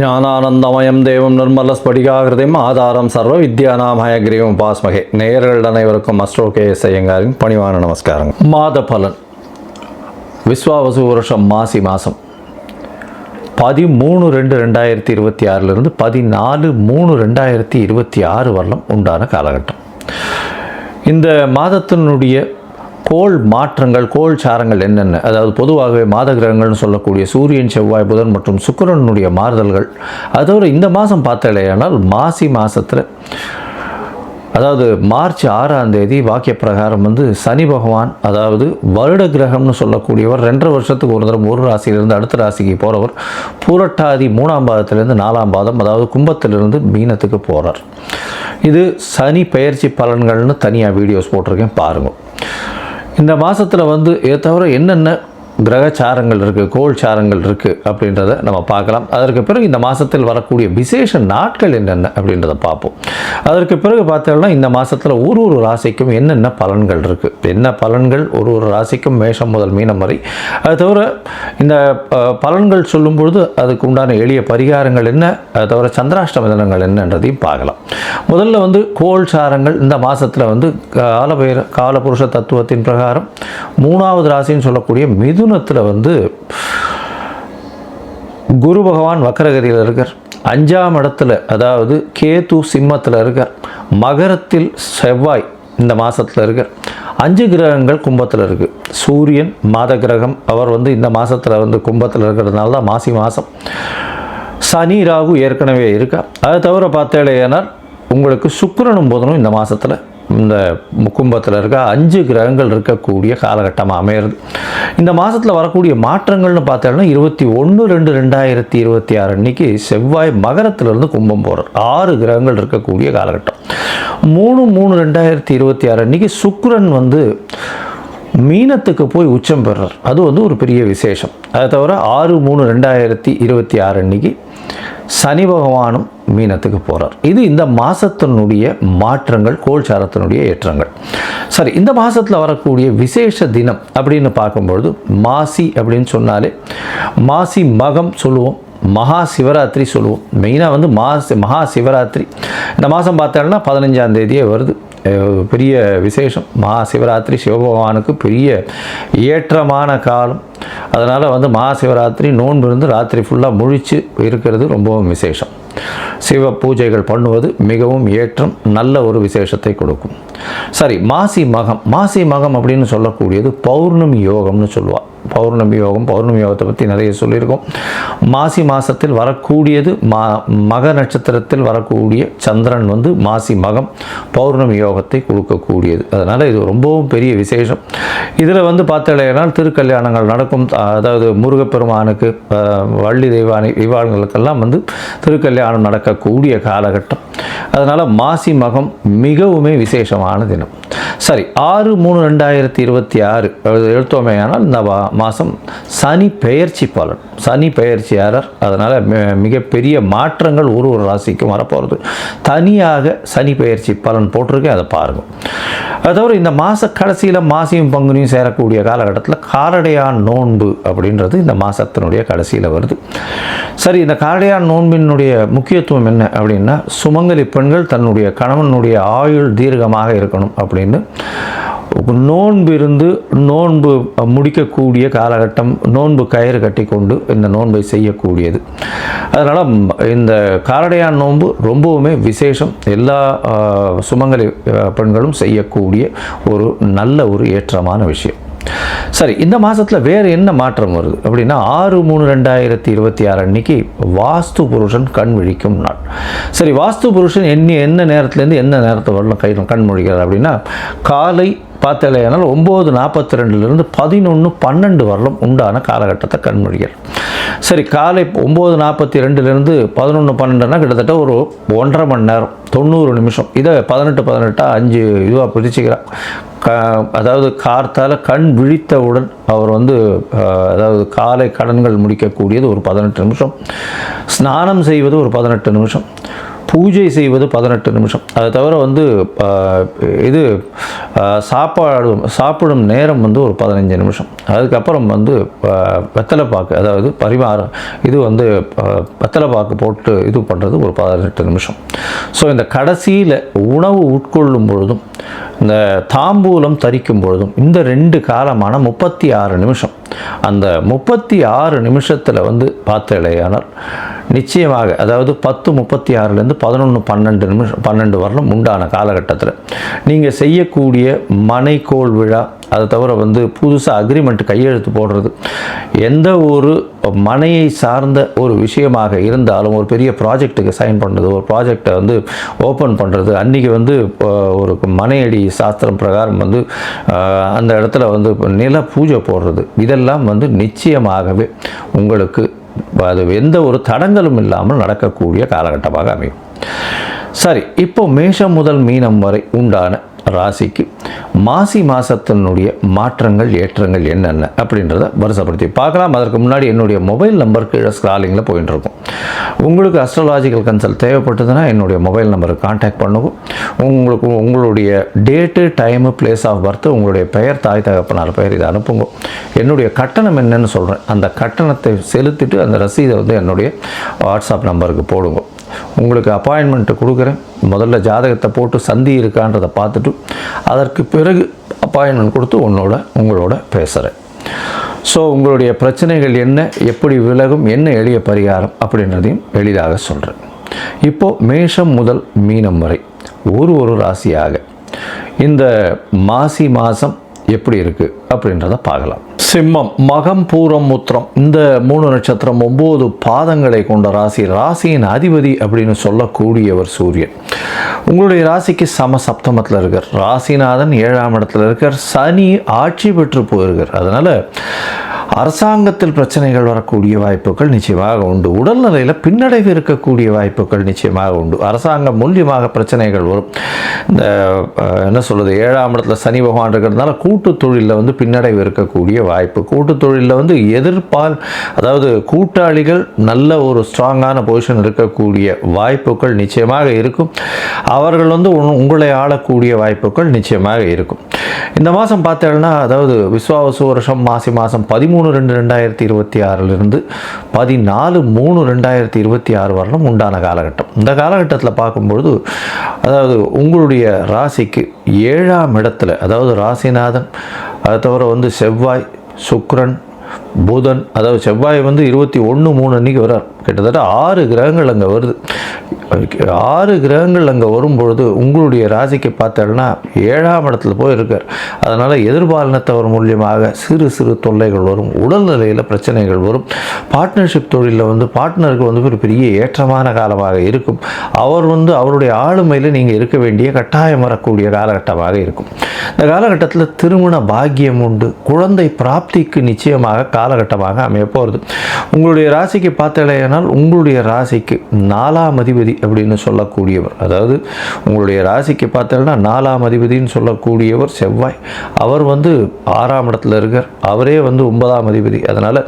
ஞானானந்தமயம் தேவம் நிர்மல ஸ்படிகாகிருதையும் ஆதாரம் சர்வ வித்யானாம் ஹயக்ரீவம் பாஸ்மகே நேயர்கள் அனைவருக்கும் அஸ்ட்ரோ கே எஸ் ஐயங்காரின் பணிவான நமஸ்காரம் மாத பலன் விஸ்வாவசு வருஷம் மாசி மாதம் பதிமூணு ரெண்டு ரெண்டாயிரத்தி இருபத்தி ஆறிலிருந்து பதினாலு மூணு ரெண்டாயிரத்தி இருபத்தி ஆறு வரலாம் உண்டான காலகட்டம். இந்த மாதத்தினுடைய கோள் மாற்றங்கள் கோள் சாரங்கள் என்னென்ன? அதாவது பொதுவாகவே மாத கிரகங்கள்னு சொல்லக்கூடிய சூரியன் செவ்வாய் புதன் மற்றும் சுக்கரனுடைய மாறுதல்கள். அதோட இந்த மாதம் பார்த்தாலேயானால் மாசி மாதத்தில் அதாவது மார்ச் ஆறாம் தேதி வாக்கிய பிரகாரம் வந்து சனி பகவான் அதாவது வருட கிரகம்னு சொல்லக்கூடியவர் ரெண்டரை வருஷத்துக்கு ஒரு தடவை ஒரு ராசியிலிருந்து அடுத்த ராசிக்கு போகிறவர் பூரட்டாதி மூணாம் பாதத்திலிருந்து நாலாம் பாதம் அதாவது கும்பத்திலிருந்து மீனத்துக்கு போகிறார் இது சனி பெயர்ச்சி பலன்கள்னு தனியாக வீடியோஸ் போட்டிருக்கேன் பாருங்கள் இந்த மாதத்தில் வந்து இதை தவிர என்னென்ன கிரகச்சாரங்கள் இருக்குது கோல் சாரங்கள் இருக்குது அப்படின்றத நம்ம பார்க்கலாம். அதற்கு பிறகு இந்த மாதத்தில் வரக்கூடிய விசேஷ நாட்கள் என்னென்ன அப்படின்றத பார்ப்போம். அதற்கு பிறகு பார்த்தோம்னா இந்த மாதத்தில் ஒரு ஒரு ராசிக்கும் என்னென்ன பலன்கள் இருக்குது என்ன பலன்கள்? ஒரு ஒரு ராசிக்கும் மேஷம் முதல் மீனம் வரை. அது தவிர இந்த பலன்கள் சொல்லும்பொழுது அதுக்கு உண்டான எளிய பரிகாரங்கள் என்ன? அது தவிர சந்திராஷ்டம தினங்கள் என்னன்றதையும் பார்க்கலாம். முதல்ல வந்து கோள் சாரங்கள். இந்த மாதத்தில் வந்து காலபைர காலபுருஷ தத்துவத்தின் பிரகாரம் மூணாவது ராசின்னு சொல்லக்கூடிய மிதுனத்தில் வந்து குரு பகவான் வக்கரகதியில் இருக்கார். அஞ்சாம் இடத்துல அதாவது கேது சிம்மத்தில் இருக்கார். மகரத்தில் செவ்வாய் இந்த மாதத்தில் இருக்கார். அஞ்சு கிரகங்கள் கும்பத்தில் இருக்குது சூரியன் மாத கிரகம் அவர் வந்து இந்த மாதத்தில் வந்து கும்பத்தில் இருக்கிறதுனால தான் மாசி மாதம் சனி ராகு ஏற்கனவே இருக்கா. அதை தவிர பார்த்தேனால் உங்களுக்கு சுக்கரனும் போதனும் இந்த மாதத்தில் இந்த கும்பத்தில் இருக்க அஞ்சு கிரகங்கள் இருக்கக்கூடிய காலகட்டமாக அமையிறது. இந்த மாதத்தில் வரக்கூடிய மாற்றங்கள்னு பார்த்தோம்னா இருபத்தி ஒன்று ரெண்டு ரெண்டாயிரத்தி இருபத்தி ஆறு அன்னைக்கு செவ்வாய் மகரத்திலிருந்து கும்பம் போகிறார் ஆறு கிரகங்கள் இருக்கக்கூடிய காலகட்டம். மூணு மூணு ரெண்டாயிரத்தி இருபத்தி ஆறு அன்னைக்கு சுக்ரன் வந்து மீனத்துக்கு போய் உச்சம் பெறுறார் அது வந்து ஒரு பெரிய விசேஷம். அதை தவிர ஆறு மூணு ரெண்டாயிரத்தி இருபத்தி ஆறு அன்னைக்கு சனி பகவானும் மீனத்துக்கு போகிறார் இது இந்த மாதத்தினுடைய மாற்றங்கள் கோல்சாரத்தினுடைய ஏற்றங்கள். சரி இந்த மாதத்தில் வரக்கூடிய விசேஷ தினம் அப்படின்னு பார்க்கும்பொழுது மாசி அப்படின்னு சொன்னாலே மாசி மகம் சொல்லுவோம் மகா சிவராத்திரி சொல்லுவோம். மெயினாக வந்து மாசி மகா சிவராத்திரி. இந்த மாதம் பார்த்தோம்னா பதினஞ்சாம் தேதியே வருது. பெரிய விசேஷம். மகா சிவராத்திரி சிவபகவானுக்கு பெரிய ஏற்றமான காலம். அதனால் வந்து மகா சிவராத்திரி நோன்பு இருந்து ராத்திரி ஃபுல்லாக முழிச்சு இருக்கிறது ரொம்பவும் விசேஷம். சிவ பூஜைகள் பண்ணுவது மிகவும் ஏற்றம் நல்ல ஒரு விசேஷத்தை கொடுக்கும். சரி மாசி மகம். மாசி மகம் அப்படின்னு சொல்லக்கூடியது பௌர்ணமி யோகம்னு சொல்லுவாள் பௌர்ணமி யோகம் பௌர்ணமி யோகத்தை பற்றி நிறைய சொல்லியிருக்கோம். மாசி மாதத்தில் வரக்கூடியது மா மக நட்சத்திரத்தில் வரக்கூடிய சந்திரன் வந்து மாசி மகம் பௌர்ணமி யோகத்தை கொடுக்கக்கூடியது. அதனால் இது ரொம்பவும் பெரிய விசேஷம். இதில் வந்து பார்த்தாலேனால் திருக்கல்யாணங்கள் நடக்கும். அதாவது முருகப்பெருமானுக்கு வள்ளி தெய்வானை இவாளுங்களுக்கெல்லாம் வந்து திருக்கல்யாணம் நடக்கக்கூடிய காலகட்டம். அதனால் மாசி மகம் மிகவுமே விசேஷமான தினம். சரி ஆறு மூணு ரெண்டாயிரத்தி இருபத்தி ஆறு. எழுத்தோமையானால் இந்த மாதம் சனி பெயர்ச்சி பலன். சனி பெயர்ச்சியாளர் அதனால் மிகப்பெரிய மாற்றங்கள் ஒரு ஒரு ராசிக்கும் வரப்போகிறது தனியாக சனி பெயர்ச்சி பலன் போட்டிருக்கேன் அதை பாருங்கள் அது தவிர இந்த மாத கடைசியில் மாசியும் பங்குனியும் சேரக்கூடிய காலகட்டத்தில் காரடையான் நோன்பு அப்படின்றது இந்த மாதத்தினுடைய கடைசியில் வருது. சரி இந்த காரடையான் நோன்பினுடைய முக்கியத்துவம் என்ன அப்படின்னா சுமங்கலி பெண்கள் தன்னுடைய கணவனுடைய ஆயுள் தீர்க்கமாக இருக்கணும் அப்படின்னு. நோன்பு இருந்து நோன்பு முடிக்கக்கூடிய காலகட்டம் நோன்பு கயிறு கட்டி கொண்டு இந்த நோன்பை செய்யக்கூடியது. அதனால் இந்த காரடையான் நோன்பு ரொம்பவுமே விசேஷம். எல்லா சுமங்கலி பெண்களும் செய்யக்கூடிய ஒரு நல்ல ஒரு ஏற்றமான விஷயம். சரி இந்த மாதத்தில் வேறு என்ன மாற்றம் வருது? அப்படின்னா ஆறு மூணு ரெண்டாயிரத்தி இருபத்தி ஆறு அன்னைக்கு வாஸ்து புருஷன் கண் விழிக்கும் நாள். சரி வாஸ்து புருஷன் என்ன என்ன நேரத்துலேருந்து என்ன நேரத்தை வரலாம் கை கண் முழிக்கிறார் அப்படின்னா காலை பார்த்தலையானால் ஒம்பது நாற்பத்தி ரெண்டுலேருந்து பதினொன்று பன்னெண்டு வரலும் உண்டான காலகட்டத்தை கண்மொழிகள் சரி காலை ஒம்பது நாற்பத்தி ரெண்டுலேருந்து பதினொன்று பன்னெண்டுனா கிட்டத்தட்ட ஒரு ஒன்றரை மணி நேரம் தொண்ணூறு நிமிஷம். இதை பதினெட்டு பதினெட்டாக அஞ்சு இதுவாக பிரிச்சுக்கிறான். க அதாவது கார்த்தால் கண் விழித்தவுடன் அவர் வந்து அதாவது காலை கடன்கள் முடிக்கக்கூடியது ஒரு பதினெட்டு நிமிஷம். ஸ்நானம் செய்வது ஒரு பதினெட்டு நிமிஷம். பூஜை செய்வது பதினெட்டு நிமிஷம். அதை தவிர வந்து இது சாப்பாடும் சாப்பாடு சாப்பிடும் நேரம் வந்து ஒரு பதினஞ்சு நிமிஷம். அதுக்கப்புறம் வந்து ஆஹ், வெத்தலை பாக்கு அதாவது பரிமாறம் இது வந்து ஆஹ், வெத்தலை பாக்கு போட்டு இது பண்ணுறது ஒரு பதினெட்டு நிமிஷம். ஸோ இந்த கடைசியில் உணவு உட்கொள்ளும் பொழுதும் இந்த தாம்பூலம் தரிக்கும் பொழுதும் இந்த ரெண்டு காலமான முப்பத்தி ஆறு நிமிஷம். அந்த முப்பத்தி ஆறு நிமிஷத்தில் வந்து பார்த்தேலையானால் நிச்சயமாக அதாவது பத்து முப்பத்தி ஆறுலேருந்து பதினொன்று பன்னெண்டு நிமிஷம் பன்னெண்டு வரலும் உண்டான காலகட்டத்தில் நீங்கள் செய்யக்கூடிய மனைக்கோள் விழா அதை தவிர வந்து புதுசாக அக்ரிமெண்ட் கையெழுத்து போடுறது எந்த ஒரு மனையை சார்ந்த ஒரு விஷயமாக இருந்தாலும் ஒரு பெரிய ப்ராஜெக்ட்டுக்கு சைன் பண்ணுறது ஒரு ப்ராஜெக்டை வந்து ஓப்பன் பண்ணுறது அன்றைக்கி வந்து ஒரு மனையடி சாஸ்திரம் பிரகாரம் வந்து அந்த இடத்துல வந்து நில பூஜை போடுறது இதெல்லாம் வந்து நிச்சயமாகவே உங்களுக்கு அது எந்த ஒரு தடங்களும் இல்லாமல் நடக்கக்கூடிய காலகட்டமாக அமையும். சரி இப்போ மேஷம் முதல் மீனம் வரை உண்டான ராசிக்கு மாசி மாதத்தினுடைய மாற்றங்கள் ஏற்றங்கள் என்னென்ன அப்படின்றத வருஷப்படுத்தி பார்க்கலாம். அதற்கு முன்னாடி என்னுடைய மொபைல் நம்பர் கீழே ஸ்க்ராலிங்கில் போயிட்டு இருக்கும். உங்களுக்கு அஸ்ட்ராலாஜிக்கல் கன்சல்ட் தேவைப்பட்டதுன்னா என்னுடைய மொபைல் நம்பருக்கு காண்டாக்ட் பண்ணுவோம் உங்களுக்கு உங்களுடைய date time place of birth உங்களுடைய பெயர் தாய் தகப்பனார் பெயர் இதை அனுப்புங்க. என்னுடைய கட்டணம் என்னன்னு சொல்கிறேன் அந்த கட்டணத்தை செலுத்திட்டு அந்த ரசீதை வந்து என்னுடைய வாட்ஸ்அப் நம்பருக்கு போடுங்க. உங்களுக்கு அப்பாயின்மெண்ட்டு கொடுக்குறேன். முதல்ல ஜாதகத்தை போட்டு சந்தி இருக்கான்றதை பார்த்துட்டு அதற்கு பிறகு அப்பாயின்மெண்ட் கொடுத்து உன்னோட உங்களோட பேசுகிறேன் ஸோ உங்களுடைய பிரச்சனைகள் என்ன எப்படி விலகும் என்ன எளிய பரிகாரம் அப்படின்றதையும் எளிதாக சொல்கிறேன் இப்போது மேஷம் முதல் மீனம் வரை ஒரு ஒரு ராசியாக இந்த மாசி மாதம் எப்படி இருக்குது அப்படின்றத பார்க்கலாம். சிம்மம் மகம் பூரம் முத்திரம். இந்த மூணு நட்சத்திரம் ஒம்பது பாதங்களை கொண்ட ராசி. ராசியின் அதிபதி அப்படின்னு சொல்லக்கூடியவர் சூரியன். உங்களுடைய ராசிக்கு சம சப்தமத்தில் இருக்கார். ராசிநாதன் ஏழாம் இடத்துல இருக்கார். சனி ஆட்சி பெற்று போயிருக்கார். அதனால் அரசாங்கத்தில் பிரச்சனைகள் வரக்கூடிய வாய்ப்புகள் நிச்சயமாக உண்டு. உடல்நிலையில் பின்னடைவு இருக்கக்கூடிய வாய்ப்புகள் நிச்சயமாக உண்டு. அரசாங்கம் மூலியமாக பிரச்சனைகள் வரும். இந்த என்ன சொல்கிறது ஏழாம் இடத்துல சனி பகவான் இருக்கிறதுனால கூட்டு தொழிலில் வந்து பின்னடைவு இருக்கக்கூடிய வாய்ப்பு. கூட்டு தொழிலில் வந்து எதிர்ப்பால் அதாவது கூட்டாளிகள் நல்ல ஒரு ஸ்ட்ராங்கான பொசிஷன் இருக்கக்கூடிய வாய்ப்புகள் நிச்சயமாக இருக்கும். அவர்கள் வந்து உங்களை ஆளக்கூடிய வாய்ப்புகள் நிச்சயமாக இருக்கும். இந்த மாதம் பார்த்தேன்னா அதாவது விஸ்வாவசு வருஷம் மாசி மாதம் பதிமூணு ரெண்டு ரெண்டாயிரத்தி இருபத்தி ஆறிலிருந்து பதினாலு மூணு ரெண்டாயிரத்தி இருபத்தி ஆறு வரலும் உண்டான காலகட்டம். இந்த காலகட்டத்தில் பார்க்கும்பொழுது அதாவது உங்களுடைய ராசிக்கு ஏழாம் இடத்துல அதாவது ராசிநாதன் அதை தவிர வந்து செவ்வாய் சுக்ரன் புதன் அதாவது செவ்வாய் வந்து இருபத்தி ஒன்று மூணு அன்றைக்கி வரார். கிட்டத்தட்ட ஆறு கிரகங்கள் அங்கே வருது. ஆறு கிரகங்கள் அங்கே வரும்பொழுது உங்களுடைய ராசிக்கு பார்த்தோன்னா ஏழாம் இடத்துல போய் இருக்கார் அதனால் எதிர்பாலினத்தவர் மூலியமாக சிறு சிறு தொல்லைகள் வரும். உடல்நிலையில் பிரச்சனைகள் வரும். பார்ட்னர்ஷிப் தொழிலில் வந்து பார்ட்னருக்கு வந்து ஒரு பெரிய ஏற்றமான காலமாக இருக்கும். அவர் வந்து அவருடைய ஆளுமையில் நீங்கள் இருக்க வேண்டிய கட்டாயம் வரக்கூடிய காலகட்டமாக இருக்கும். இந்த காலகட்டத்தில் திருமண பாக்கியம் உண்டு. குழந்தை பிராப்திக்கு நிச்சயமாக காலகட்டமாக அமைய போகிறது உங்களுடைய ராசிக்கு பார்த்தலையானால் உங்களுடைய ராசிக்கு நாலாம் அதிபதி அப்படின்னு சொல்லக்கூடியவர். அதாவது உங்களுடைய ராசிக்கு பார்த்தீங்கன்னா நாலாம் அதிபதினு சொல்லக்கூடியவர் செவ்வாய். அவர் வந்து ஆறாம் இடத்துல இருக்கார். அவரே வந்து ஒன்பதாம் அதிபதி. அதனால்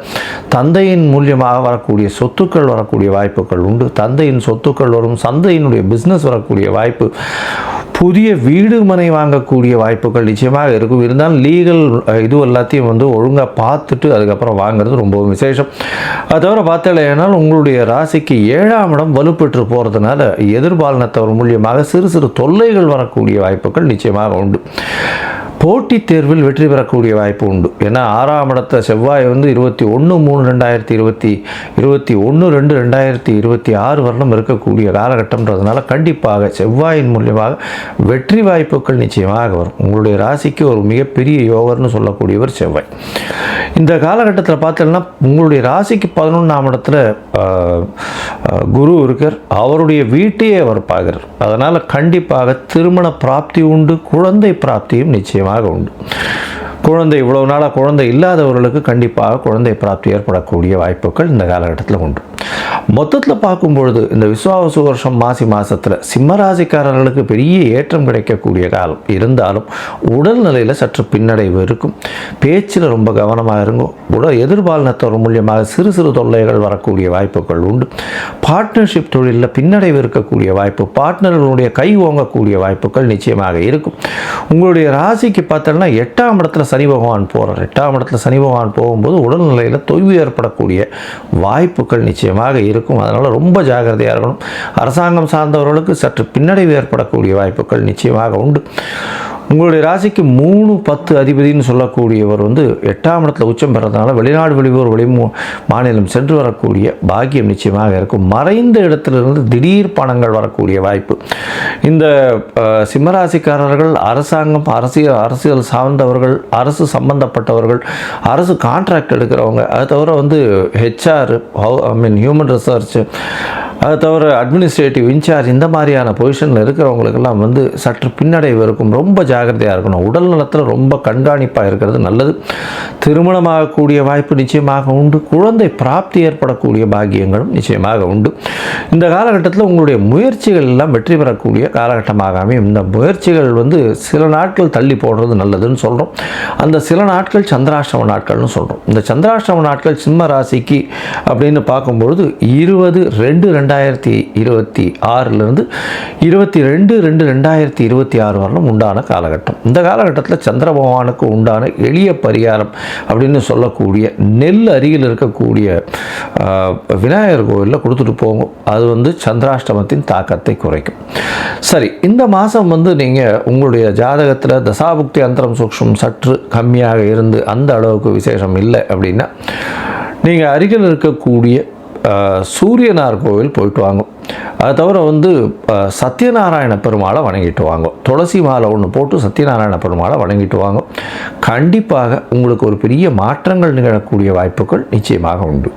தந்தையின் மூலியமாக வரக்கூடிய சொத்துக்கள் வரக்கூடிய வாய்ப்புகள் உண்டு. தந்தையின் சொத்துக்கள் வரும். சந்தையினுடைய பிஸ்னஸ் வரக்கூடிய வாய்ப்பு புதிய வீடு மனை வாங்கக்கூடிய வாய்ப்புகள் நிச்சயமாக இருக்கும். இருந்தாலும் லீகல் இது எல்லாத்தையும் வந்து ஒழுங்காக பார்த்துட்டு அதுக்கப்புறம் அப்புறம் வாங்குறது ரொம்பவும் விசேஷம். அது தவிர பார்த்தாலேனால் உங்களுடைய ராசிக்கு ஏழாம் இடம் வலுப்பெற்று போகிறதுனால எதிர்பாலனத்தவர் மூலியமாக சிறு சிறு தொல்லைகள் வரக்கூடிய வாய்ப்புகள் நிச்சயமாக உண்டு. போட்டித் தேர்வில் வெற்றி பெறக்கூடிய வாய்ப்பு உண்டு. ஏன்னா ஆறாம் இடத்த செவ்வாய் வந்து இருபத்தி ஒன்று மூணு ரெண்டாயிரத்தி இருபத்தி இருபத்தி ஒன்று ரெண்டு ரெண்டாயிரத்தி இருபத்தி ஆறு வருடம் இருக்கக்கூடிய காலகட்டம்ன்றதுனால கண்டிப்பாக செவ்வாயின் மூலியமாக வெற்றி வாய்ப்புகள் நிச்சயமாக வரும். உங்களுடைய ராசிக்கு ஒரு மிகப்பெரிய யோகர்னு சொல்லக்கூடியவர் செவ்வாய். இந்த காலகட்டத்தில் பார்த்தோம்னா உங்களுடைய ராசிக்கு பதினொன்றாம் இடத்துல குரு இருக்கார் அவருடைய வீட்டையே அவர் பார்க்குறார். அதனால் கண்டிப்பாக திருமண பிராப்தி உண்டு குழந்தை பிராப்தியும் நிச்சயமாக உண்டு குழந்தை இவ்வளவு நாளாக குழந்தை இல்லாதவர்களுக்கு கண்டிப்பாக குழந்தை பிராப்தி ஏற்படக்கூடிய வாய்ப்புகள் இந்த காலகட்டத்தில் உண்டு. மொத்தத்தில் பார்க்கும்பொழுது இந்த விஸ்வாவசு வருஷம் மாசி மாதத்தில் சிம்மராசிக்காரர்களுக்கு பெரிய ஏற்றம் கிடைக்கக்கூடிய காலம். இருந்தாலும் உடல்நிலையில் சற்று பின்னடைவு இருக்கும். பேச்சில் ரொம்ப கவனமாக இருங்கோ. உடல் எதிர்பாலனத்தோர் மூலியமாக சிறு சிறு தொல்லைகள் வரக்கூடிய வாய்ப்புகள் உண்டு. பார்ட்னர்ஷிப் தொழிலில் பின்னடைவு இருக்கக்கூடிய வாய்ப்பு பார்ட்னர்களுடைய கை ஓங்கக்கூடிய வாய்ப்புகள் நிச்சயமாக இருக்கும். உங்களுடைய ராசிக்கு பார்த்தோம்னா எட்டாம் இடத்துல சனி பகவான் போகிறார் எட்டாம் இடத்துல சனி பகவான் போகும்போது உடல்நிலையில் தொய்வு ஏற்படக்கூடிய வாய்ப்புகள் நிச்சயமாக இருக்கும். அதனால் ரொம்ப ஜாக்கிரதையாக இருக்கணும். அரசாங்கம் சார்ந்தவர்களுக்கு சற்று பின்னடைவு ஏற்படக்கூடிய வாய்ப்புகள் நிச்சயமாக உண்டு. உங்களுடைய ராசிக்கு மூணு பத்து அதிபதினு சொல்லக்கூடியவர் வந்து எட்டாம் இடத்துல உச்சம் பெறதுனால வெளிநாடு வெளியூர் வெளி மாநிலம் சென்று வரக்கூடிய பாக்கியம் நிச்சயமாக இருக்கும். மறைந்த இடத்திலிருந்து திடீர் பணங்கள் வரக்கூடிய வாய்ப்பு. இந்த சிம்மராசிக்காரர்கள் அரசாங்கம் அரசியல் அரசியல் சார்ந்தவர்கள் அரசு சம்பந்தப்பட்டவர்கள் அரசு கான்ட்ராக்ட் எடுக்கிறவங்க அது தவிர வந்து HR I mean human research அது தவிர அட்மினிஸ்ட்ரேட்டிவ் இன்சார்ஜ் இந்த மாதிரியான பொசிஷனில் இருக்கிறவங்களுக்கெல்லாம் வந்து சற்று பின்னடைவு இருக்கும். ரொம்ப ஜாகிரதையாக இருக்கணும். உடல் நலத்தில் ரொம்ப கண்காணிப்பாக இருக்கிறது நல்லது. திருமணமாகக்கூடிய வாய்ப்பு நிச்சயமாக உண்டு. குழந்தை பிராப்தி ஏற்படக்கூடிய பாக்கியங்களும் நிச்சயமாக உண்டு. இந்த காலகட்டத்தில் உங்களுடைய முயற்சிகள் எல்லாம் வெற்றி பெறக்கூடிய காலகட்டமாக அமையும். இந்த முயற்சிகள் வந்து சில நாட்கள் தள்ளி போடுறது நல்லதுன்னு சொல்கிறோம் அந்த சில நாட்கள் சந்திராஷ்டம நாட்கள்னு சொல்கிறோம் இந்த சந்திராஷ்டம நாட்கள் சிம்ம ராசிக்கு அப்படின்னு பார்க்கும்பொழுது இருபது ரெண்டு ரெண்டாயிரத்தி இருபத்தி ஆறுலேருந்து இருபத்தி ரெண்டு ரெண்டு ரெண்டாயிரத்தி இருபத்தி ஆறு வரலும் உண்டான காலகட்டம். இந்த காலகட்டத்தில் சந்திர பகவானுக்கு உண்டான எளிய பரிகாரம் அப்படின்னு சொல்லக்கூடிய நெல் அருகில் இருக்கக்கூடிய விநாயகர் கோவிலில் கொடுத்துட்டு போங்க. அது வந்து சந்திராஷ்டமத்தின் தாக்கத்தை குறைக்கும். சரி இந்த மாதம் வந்து நீங்கள் உங்களுடைய ஜாதகத்தில் தசாபுக்தி அந்தரம் சூக்ஷம் சற்று கம்மியாக இருந்து அந்த அளவுக்கு விசேஷம் இல்லை அப்படின்னா நீங்கள் அருகில் இருக்கக்கூடிய சூரியனார் கோவில் போயிட்டு வாங்கும். அது தவிர வந்து சத்யநாராயண பெருமாளை வணங்கிட்டு வாங்கும். துளசி மாலை ஒன்று போட்டு சத்யநாராயண பெருமாளை வணங்கிட்டு வாங்கும். கண்டிப்பாக உங்களுக்கு ஒரு பெரிய மாற்றங்கள் நிகழக்கூடிய வாய்ப்புகள் நிச்சயமாக உண்டு.